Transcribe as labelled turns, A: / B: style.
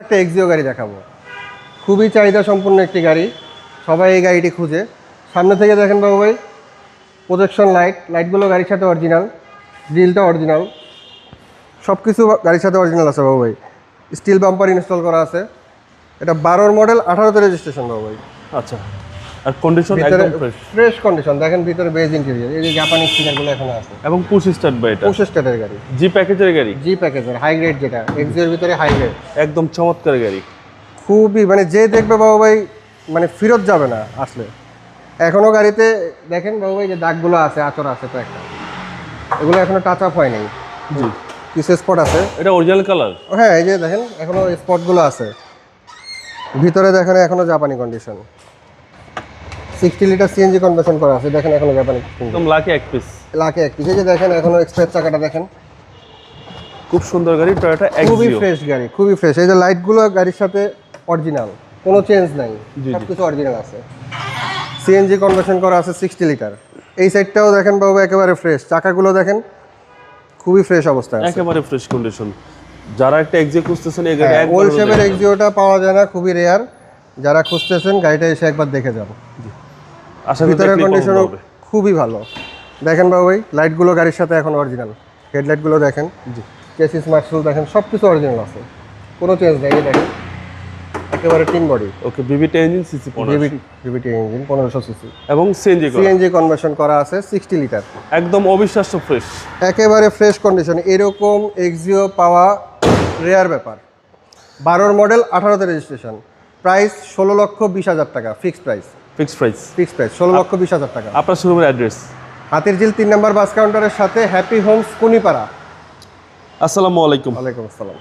A: একটা এক্সিও গাড়ি দেখাবো। খুবই চাহিদা সম্পূর্ণ একটি গাড়ি। সবাই এই গাড়িটি খুঁজে। সামনে থেকে দেখেন বাবু ভাই প্রোজেকশন লাইট লাইটগুলো গাড়ির সাথে অরিজিনাল গ্রিলটা অরিজিনাল সব কিছু গাড়ির সাথে অরিজিনাল আছে বাবু ভাই। স্টিল বাম্পার ইনস্টল করা আছে। এটা বারোর মডেল আঠারোতে রেজিস্ট্রেশন বাবু ভাই।
B: আচ্ছা। আর কন্ডিশন একদম ফ্রেশ
A: ফ্রেশ কন্ডিশন দেখেন ভিতরে বেজ ইন্টেরিয়র এই যে জাপানি স্টিকারগুলো এখনও আছে।
B: এবং পুশ স্টার্ট বা এটা।
A: পঁচিশ স্টারের গাড়ি।
B: জি প্যাকেজের গাড়ি।
A: জি প্যাকেজের হাই গ্রেড যেটা এক্সিওর ভিতরে হাই গ্রেড
B: একদম চমৎকার গাড়ি।
A: খুবই মানে যে দেখবে বাবু ভাই মানে ফেরত যাবে না আসলে। এখনও গাড়িতে দেখেন বাবু ভাই যে দাগগুলো আছে আচর আছে তো একটা। এগুলো এখনও টাচ আপ হয়নি
B: জি।
A: কিছু স্পট আছে।
B: এটা অরিজিনাল কালার
A: হ্যাঁ এই যে দেখেন এখনও স্পটগুলো আছে। ভিতরে দেখেন এখনও জাপানি condition sixty litre CNG conversion করা আছে। দেখেন এখনও জাপানি
B: একদম লাকি এক পিস
A: লাখে এক পিস এই যে দেখেন এখনও এক্সপ্রেস চাকাটা দেখেন।
B: খুব সুন্দর গাড়ি টয়োটা
A: খুবই ফ্রেশ গাড়ি খুবই ফ্রেশ এই যে লাইটগুলো গাড়ির সাথে অরিজিনাল কোনো চেঞ্জ নাই।
B: জি,
A: সব কিছু অরিজিনাল আছে। সিএনজি কনভার্সন করা আছে সিক্সটি লিটার এই সাইডটাও দেখেন বাবু একেবারে ফ্রেশ চাকাগুলো দেখেন খুবই ফ্রেশ অবস্থা আছে।
B: একেবারে ফ্রেশ কন্ডিশন যারা একটা এক্সিও খুঁজতেছেন এই গাড়ি
A: ওল্ড শেপের এক্সিওটা পাওয়া যায় না খুবই রেয়ার যারা খুঁজতেছেন গাড়িটা এসে একবার দেখে যান
B: আশা করি
A: ভিতরের কন্ডিশনও খুবই ভালো। দেখেন বাবু ভাই লাইটগুলো গাড়ির সাথে এখন অরিজিনাল হেডলাইটগুলো দেখেন।
B: জি।
A: কেসিস মার্কসুল দেখেন সব কিছু অরিজিনাল আছে। কোনো চেঞ্জ নেই দেখেন। একেবারে টিন বডি
B: ওকে বিবিটা ইঞ্জিন সিসি
A: বিবিটি ইঞ্জিন পনেরোশো। সিসি
B: এবং সিএনজি
A: সিএনজি কনভার্সন করা। আছে সিক্সটি লিটার
B: একদম অবিশ্বাস্য ফ্রেশ
A: একেবারে ফ্রেশ কন্ডিশন এরকম এক্সিও পাওয়া রেয়ার ব্যাপার। বারোর মডেল আঠারোতে রেজিস্ট্রেশন প্রাইস ষোলো লক্ষ বিশ হাজার টাকা fixed price
B: fixed price
A: fixed price ষোলো লক্ষ বিশ হাজার টাকা।
B: আপনার শোরুমের অ্যাড্রেস
A: হাতির ঝিল তিন নম্বর বাস কাউন্টারের সাথে হ্যাপি হোমস কুনিপাড়া।
B: আসসালামু আলাইকুম।
A: ওয়ালাইকুম আসসালাম।